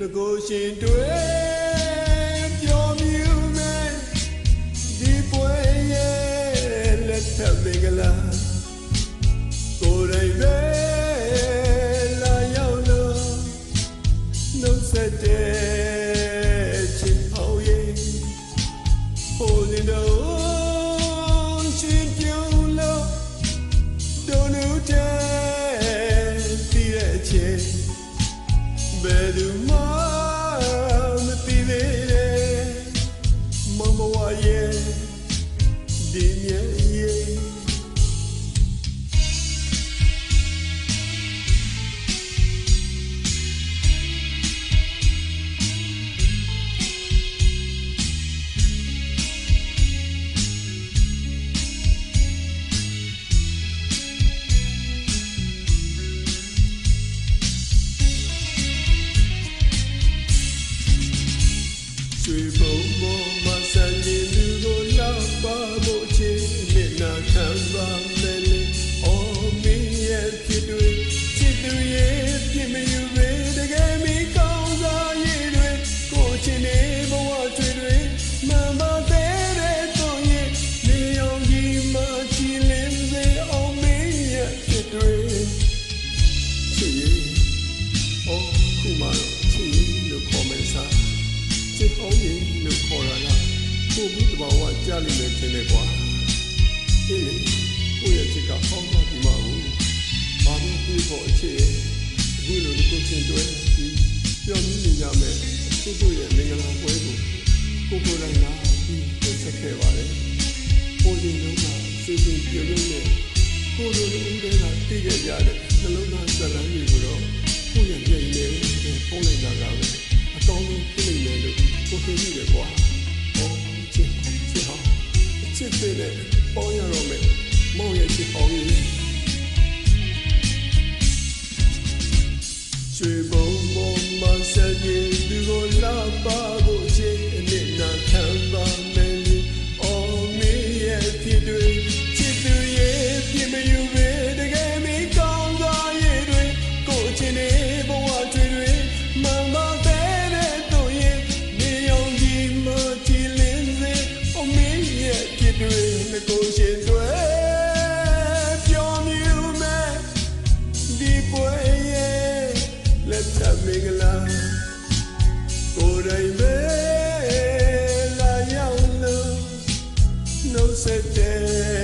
ငကိုရှင်တွေပြောမြူမယ်ဒီပွဲရဲ့လက်ထပ်မင်္ဂလာကိုယ်တိုင်ပဲလာရောက်လို့နှုတ်ဆက်တဲ့ချစ်ဟောင်းရဲ့ holding on chin pyong lo don't know that the che bedu ma ချစ်အောင်ရင်လို့ခေါ်တာလားကိုပြီးတဘာဝကြားလိမ့်မယ်ထင်တယ်ကွာအေးလေကိုရဲ့ချစ်ကဟောင်းတော့ဒီမှာဘူးဘာလို့ပြေဖို့အချစ်ရဲ့အခုလိုဒီကိုချင်းတွဲပြီးပြောင်းနေကြမယ်ချစ်တို့ရဲ့မင်္ဂလာပွဲကိုကိုကိုယ်တိုင်လာပြီးပြတ်ခဲ့ပါတယ်ပိုလင်းလုံးကစီစဉ်ပြုံးနေကိုလိုလိုဦးတွေကတည်ခဲ့ကြတယ် ကိုသိပြီလေကွာဟောချစ်ချစ်ဟာချစ်သေးတယ်ပေါင်းရတော့မယ်မောင်ရဲ့ချစ်ပေါင်းရည်ရွှေဘုံဘုံမဆက်ပြေသူကိုလာပါဖို့ချစ်အနစ်နာခံပါမယ်အော်မေရဲ့ဖြစ်တွေချစ်သူရဲ့ပြမယူ você tem.